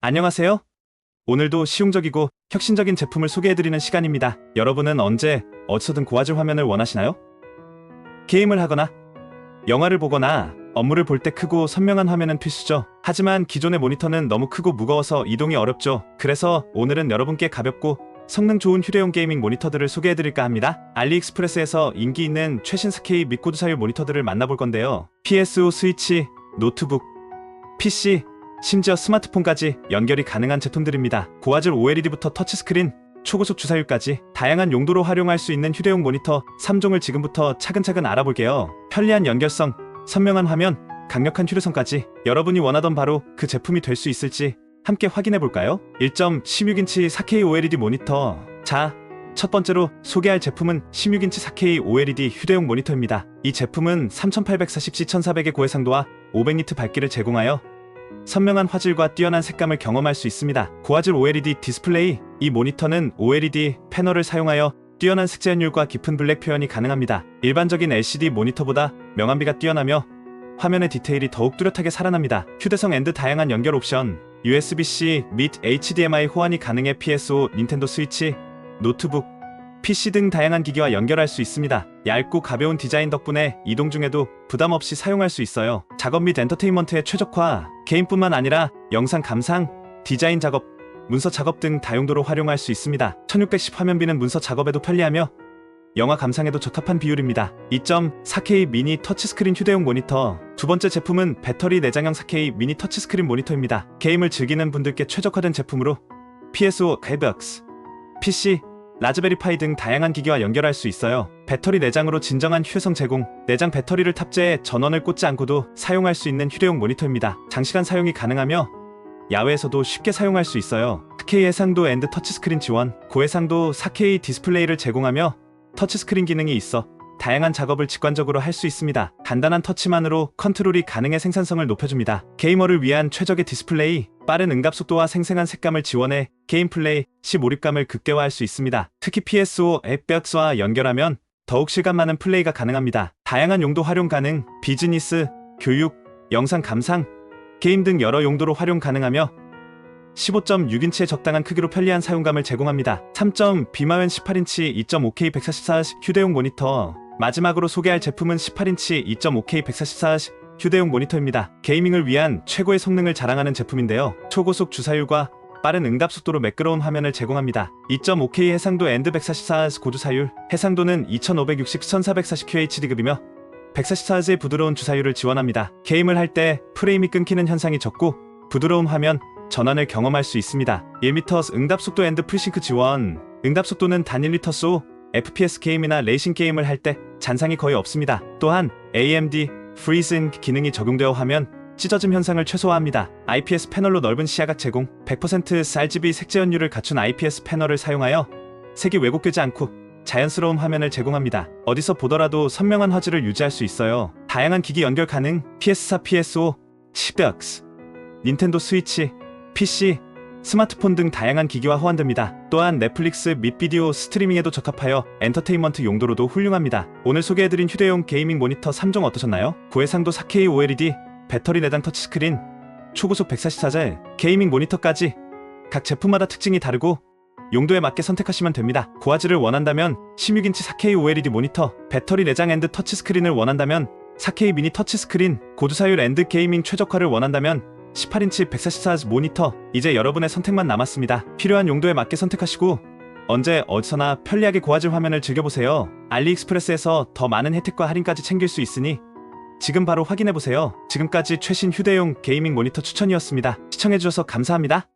안녕하세요. 오늘도 실용적이고 혁신적인 제품을 소개해드리는 시간입니다. 여러분은 언제 어디서든 고화질 화면을 원하시나요? 게임을 하거나 영화를 보거나 업무를 볼 때 크고 선명한 화면은 필수죠. 하지만 기존의 모니터는 너무 크고 무거워서 이동이 어렵죠. 그래서 오늘은 여러분께 가볍고 성능 좋은 휴대용 게이밍 모니터들을 소개해드릴까 합니다. 알리익스프레스에서 인기 있는 최신 4K 및 고두사율 모니터들을 만나볼 건데요. PS5 스위치, 노트북, PC, 심지어 스마트폰까지 연결이 가능한 제품들입니다. 고화질 OLED부터 터치스크린, 초고속 주사율까지 다양한 용도로 활용할 수 있는 휴대용 모니터 3종을 지금부터 차근차근 알아볼게요. 편리한 연결성, 선명한 화면, 강력한 휴대성까지 여러분이 원하던 바로 그 제품이 될 수 있을지 함께 확인해 볼까요? 1.16인치 4K OLED 모니터. 자, 첫 번째로 소개할 제품은 16인치 4K OLED 휴대용 모니터입니다. 이 제품은 3840x1400의 고해상도와 500니트 밝기를 제공하여 선명한 화질과 뛰어난 색감을 경험할 수 있습니다. 고화질 OLED 디스플레이 이 모니터는 OLED 패널을 사용하여 뛰어난 색재현율과 깊은 블랙 표현이 가능합니다. 일반적인 LCD 모니터보다 명암비가 뛰어나며 화면의 디테일이 더욱 뚜렷하게 살아납니다. 휴대성 앤드 다양한 연결 옵션, USB-C 및 HDMI 호환이 가능해 PS5, 닌텐도 스위치, 노트북, PC 등 다양한 기기와 연결할 수 있습니다. 얇고 가벼운 디자인 덕분에 이동 중에도 부담 없이 사용할 수 있어요. 작업 및 엔터테인먼트에 최적화, 게임뿐만 아니라 영상 감상, 디자인 작업, 문서 작업 등 다용도로 활용할 수 있습니다. 1610 화면비는 문서 작업에도 편리하며 영화 감상에도 적합한 비율입니다. 2.4K 미니 터치스크린 휴대용 모니터. 두 번째 제품은 배터리 내장형 4K 미니 터치스크린 모니터입니다. 게임을 즐기는 분들께 최적화된 제품으로 PS5, 엑박스, PC, 라즈베리 파이 등 다양한 기기와 연결할 수 있어요. 배터리 내장으로 진정한 휴대성 제공, 내장 배터리를 탑재해 전원을 꽂지 않고도 사용할 수 있는 휴대용 모니터입니다. 장시간 사용이 가능하며 야외에서도 쉽게 사용할 수 있어요. 4K 해상도 앤드 터치스크린 지원, 고해상도 4K 디스플레이를 제공하며 터치스크린 기능이 있어 다양한 작업을 직관적으로 할 수 있습니다. 간단한 터치만으로 컨트롤이 가능해 생산성을 높여줍니다. 게이머를 위한 최적의 디스플레이, 빠른 응답 속도와 생생한 색감을 지원해 게임 플레이 시 몰입감을 극대화할 수 있습니다. 특히 PS5 앱백스와 연결하면 더욱 실감 많은 플레이가 가능합니다. 다양한 용도 활용 가능, 비즈니스, 교육, 영상 감상, 게임 등 여러 용도로 활용 가능하며 15.6인치의 적당한 크기로 편리한 사용감을 제공합니다. 3점 비마웬 18인치 2.5K 144 휴대용 모니터. 마지막으로 소개할 제품은 18인치 2.5K 144 휴대용 모니터입니다. 게이밍을 위한 최고의 성능을 자랑하는 제품인데요. 초고속 주사율과 빠른 응답 속도로 매끄러운 화면을 제공합니다. 2.5K 해상도 앤드 144 고주 사율, 해상도는 2560 1440QHD급이며 144Hz의 부드러운 주사율을 지원합니다. 게임을 할 때 프레임이 끊기는 현상이 적고 부드러운 화면, 전환을 경험할 수 있습니다. 1m 응답 속도 앤드 프리싱크 지원. 응답 속도는 단 1리터 소 FPS 게임이나 레이싱 게임을 할 때 잔상이 거의 없습니다. 또한 AMD 프리즌 기능이 적용되어 하면 찢어짐 현상을 최소화합니다. IPS 패널로 넓은 시야각 제공, 100% RGB 색재현율을 갖춘 IPS 패널을 사용하여 색이 왜곡되지 않고 자연스러운 화면을 제공합니다. 어디서 보더라도 선명한 화질을 유지할 수 있어요. 다양한 기기 연결 가능, PS4, PS5, 치백스, 닌텐도 스위치, PC, 스마트폰 등 다양한 기기와 호환됩니다. 또한 넷플릭스 및 비디오 스트리밍에도 적합하여 엔터테인먼트 용도로도 훌륭합니다. 오늘 소개해드린 휴대용 게이밍 모니터 3종 어떠셨나요? 고해상도 4K OLED, 배터리 내장 터치스크린, 초고속 144제, 게이밍 모니터까지 각 제품마다 특징이 다르고 용도에 맞게 선택하시면 됩니다. 고화질을 원한다면 16인치 4K OLED 모니터, 배터리 내장 앤드 터치스크린을 원한다면 4K 미니 터치스크린, 고두사율 앤드 게이밍 최적화를 원한다면 18인치 144Hz 모니터 이제 여러분의 선택만 남았습니다. 필요한 용도에 맞게 선택하시고 언제 어디서나 편리하게 고화질 화면을 즐겨보세요. 알리익스프레스에서 더 많은 혜택과 할인까지 챙길 수 있으니 지금 바로 확인해보세요. 지금까지 최신 휴대용 게이밍 모니터 추천이었습니다. 시청해주셔서 감사합니다.